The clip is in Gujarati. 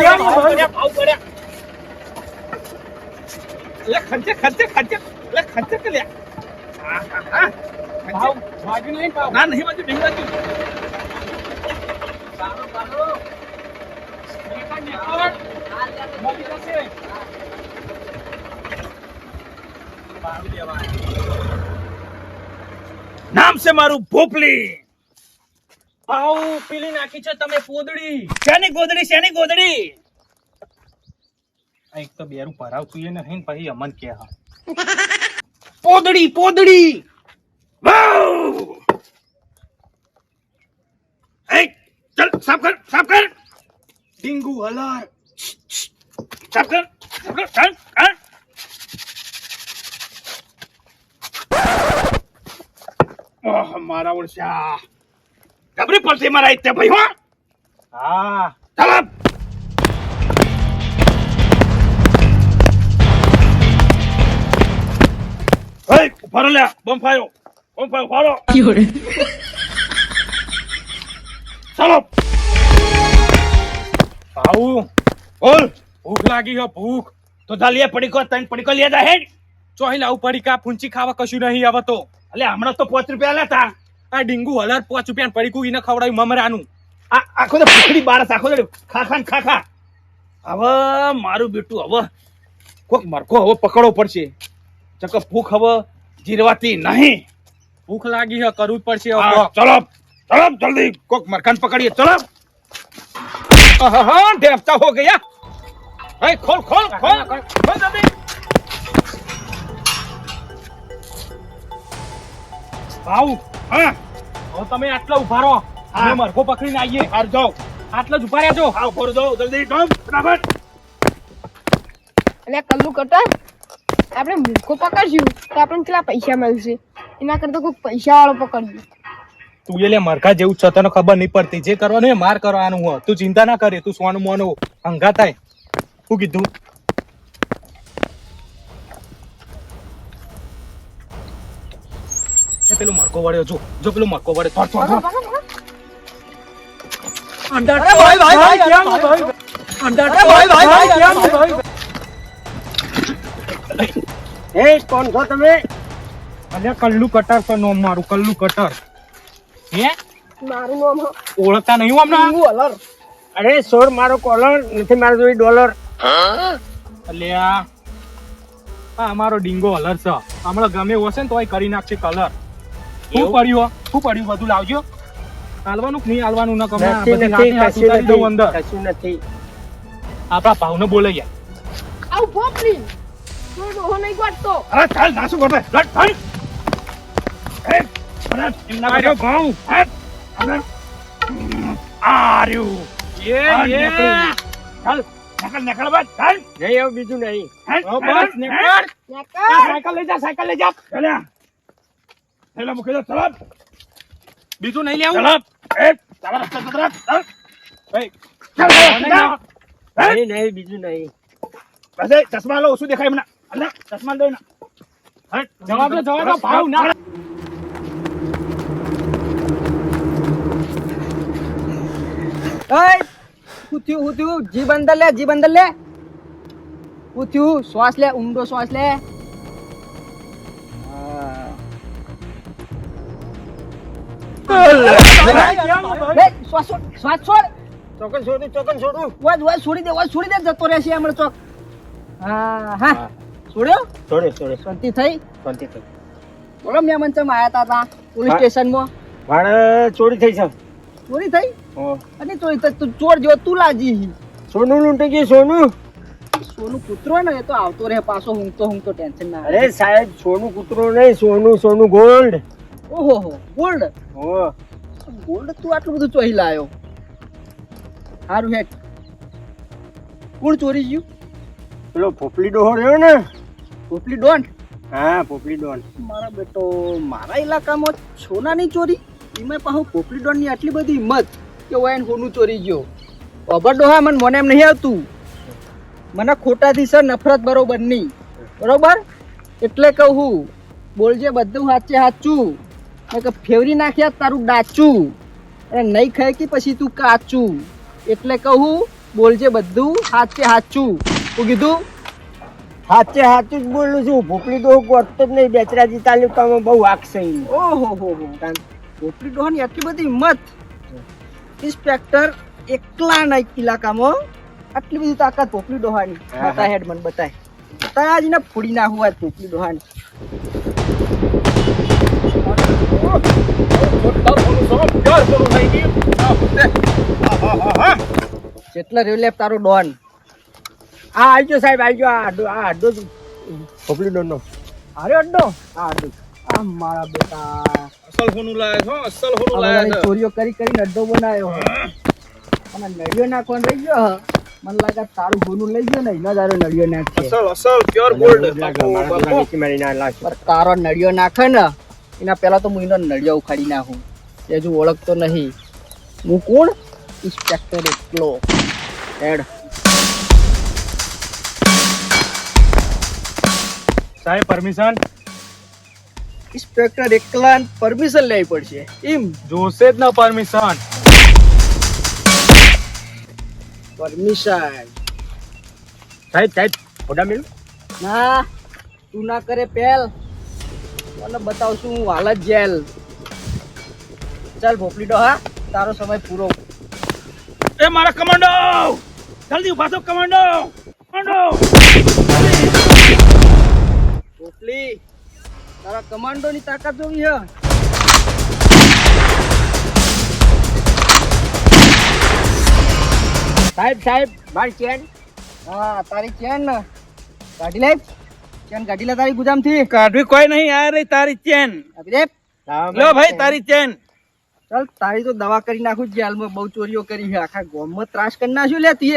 કેમ ભાવ ભાઈ? કર્યા, ભાવ કર્યા. લે, ખર્ચે, ખર્ચે, ખર્ચે. લે, ખર્ચે કે લે. હા, હા, હા. ભાવ વાગ્યું નહીં ભાવ ના, નહીં બાજુ, નહીં ભાવ પેલી નાખી છે તમે પોદડી શેની ગોદડી શેની ગોદડી? આ એક તો બેરું ભરાવતું એ નહીં ને પછી અમન કે હા. પોદડી પોદડી. વાવ એ ચલ સાફ કર સાફ કર. ડીંગુ હલાર. સાફ કર સાફ કર ચાલ કર ઓહ મારા ઓળશા. ગબરી પડશે મારા ઇત્તે ભાઈ હો? હા. ચાલો. Hey, ઊભા લે બમ ફાયો બમ ફાયો ફારો ચાલો. ભાવ બોલ. ભૂખ લાગી હે ભૂખ. તો ચાલીએ પડીકો તને પડીકો લે જા હેડ. ચોહી લાવું પડી કા ફૂંચી ખાવા કશું નહીં આવે તો. અલે હમણાં તો પાંચ રૂપિયા લેતા આ ડીંગુ હલાર પાંચ રૂપિયા પડીકું એને ખવડાવ્યું મમરાનું. આ આખો તો ભૂખડી બારસ આખો તો ખા ખા ખા ખા. હવે મારું બેટું હવે કોક મરકો હવે પકડવો પડશે. ચક ભૂખ હવે જીરવાતી નહીં. ભૂખ લાગી હે કરવું જ પડશે ચલો ચલો જલ્દી. કોક મરખાન પકડીએ ચલો. હા ઢેફતા હો ગયા. હે ખોલ ખોલ ખોલ. ખોલ જલ્દી. ભાવ હા. તમે આટલા ઊભા રહો. હા. અમે મરઘો પકડીને આવીએ. હાર જાઓ. આટલા જ ઊભા રહેજો. હા ઊભો જાઓ જલ્દી ડોમ ફટાફટ એટલે કલ્લુ કટર આપણે મૂર્ખો પકડશું તો આપણને કેટલા પૈસા મળશે? એના કરતા કોઈ પૈસા વાળો પકડ્યું. તું એટલે મરઘા જેવું જ છે તને ખબર નહીં પડતી. જે કરવાનું એ માર કરવાનું હોય. તું ચિંતા ના કરે તું સોનું મોનું હંગા થાય. શું કીધું? એ ભાઈ ભાઈ ભાઈ કેમ ભાઈ પેલું ભાઈ ભાઈ ભાઈ કેમ ભાઈ એ કોણ છો તમે અલે કલ્લુ કટર છે નોમ મારું કલ્લુ કટર હે મારું નામ ઓળખતા નહીં હમણાં હું અલર અરે સોર મારો કોલર નથી મારો જોઈ ડોલર અલ્યા આ અમારો ડીંગો અલર છે હમણાં ગમે હશે ને તોય કરી નાખશે કલર શું પડ્યું શું પડ્યું બધું લાવજો. હાલવાનું કે નહીં હાલવાનું? ના કમા બધી નથી કશું દઉં અંદર. નથી કશું નથી. આપણા ભાવને બોલાઈ આવ ભોપરી તું ડોહો નહીં ગોઠતો અરે ચાલ નાસુ ગોટે લટ ચાલ. એ અરે એમના આર્યો ભાવ. અરે આર્યુ. એ એ. ચાલ નકલ નકલ બસ ચાલ. નહીં એવું બીજું નહીં. બસ નકલ. આ સાયકલ લઈ જા સાયકલ લઈ જા. ચાલ્યા. થેલા મૂકી દો તરત બીજું નહીં લેવું? તરત એ ચાલો તરત. નહીં નહીં બીજું નહીં. બસ ચશ્મા લો શું દેખાય મને. અલે ચશ્મા દો ને. હેટ. જવા દો જવાબ દો ભાવ ના. એય હું થયું હું થયું જીભ અંદર લે જીભ અંદર લે. ઉથ્યું થયું શ્વાસ લે ઊંડો શ્વાસ લે. શ્વાસ છોડ ચોકન છોડું ચોકન છોડું. વાજ વાજ છોડી દે વાજ છોડી દે જતો રહેશે હમણાં ચોક. હા હા. છોડ્યો? છોડે છોડે શાંતિ થઈ? શાંતિ થઈ. બોલો મેં મને ચમ આયા તા પોલીસ સ્ટેશનમાં. ભાડે ચોરી થઈ છે. ચોરી થઈ? અને ચોરી તું ચોર તું લાજી હી. સોનું લૂંટી ગયું સોનું. સોનું કૂતરો ને એ તો આવતો રહે પાછો ઊંઘતો ઊંઘતો ટેન્શન ના અરે સાહેબ સોનું કૂતરો નહીં સોનું સોનું ગોલ્ડ ઓહો હો ગોલ્ડ હો. ગોલ્ડ તું આટલું બધું ચોહી લાયો? સારું હેઠ. કોણ ચોરી ગયું? પેલો પોપલી ડોહો રહ્યો ને? પોપલી ડોન હા પોપલી ડોન મારા બેટો મારા ઇલાકામાં સોનાની ચોરી? એમાં પાછું પોપલી ડોનની આટલી બધી હિંમત કે વાયન એને સોનું ચોરી ગયો. અભર ડોહા મને મને એમ નહીં આવતું. મને ખોટાથી સર નફરત બરોબર નહીં. બરોબર? એટલે કહું બોલજે બધું સાચે સાચું. ફેવરી નાખ્યા તારું ડાચું. અને નહીં ખાય કે પછી તું કાચું? એટલે કહું બોલજે બધું સાચે સાચું હું કીધું સાચે સાચું જ બોલું છું. ભોપલી તો ગોતતો જ નહીં. બેચરાજી તાલુકામાં બહુ વાક છે. ઓહો હો હો. ભોપલી ડોહાની આટલી બધી હિંમત? ઇન્સ્પેક્ટર એકલા ના ઇલાકામાં આટલી બધી તાકાત પોપલી ડોહાની. બતાય હેડ મને બતાય. બતાય ને ફોડી ના હોવા પોપલી ડોહાની. જેટલા રેલેપ તારો ડોન. આ આવજો સાહેબ આવજો. આ આડો આ આડો જ ભોપલી ડોનનો અરે અડ્ડો આ અડ્ડો આ મારા બેટા. અસલ હોનું લાયા છો અસલ હોનું આ લાયા ચોરીઓ કરી કરીને અડ્ડો બનાવ્યો. અને નળિયો નાખવા રહી ગયો મને લાગે તારું હોનું લઈ ગયો ને એનો તારો નળિયો નાખ્યો અસલ અસલ પ્યોર ગોલ્ડ મારા નીચે મારી ના લાશ. પર તારો નળિયો નાખે ને એના પહેલા તો હું એનો નળિયો ઉખાડી નાખું. એ હજુ ઓળખતો નહીં. હું કોણ? ઇન્સ્પેક્ટર એકલો. હેડ. સાહેબ પરમિશન? ઇન્સ્પેક્ટર એકલા પરમિશન લેવી પડશે. એમ. જોશે જ ન પરમિશન. પરમિશન. સાહેબ સાહેબ ફોટા મેળવું ના તું ના કરે પહેલ મને બતાવશું હું હાલ જ જેલ. ચાલ ભોપલી ડોહા તારો સમય પૂરો. એ મારા કમાન્ડો! જલ્દી ઊભા થો કમાન્ડો! કમાન્ડો! ભોપલી તારા કમાન્ડો ની તાકાત જોવી હે. સાહેબ સાહેબ મારી ચેન. હા તારી ચેન. કાઢી લે ચેન કાઢી લે તારી ગુજામથી કાઢવી કોઈ નહીં આ રહી તારી ચેન. અભિદેવ. લો ભાઈ. તારી ચેન. ચાલ તારી તો દવા કરી નાખું જેલમાં બહુ ચોરીઓ કરી છે. આખા ગોમમાં ત્રાસ કરી નાખ્યું લેતી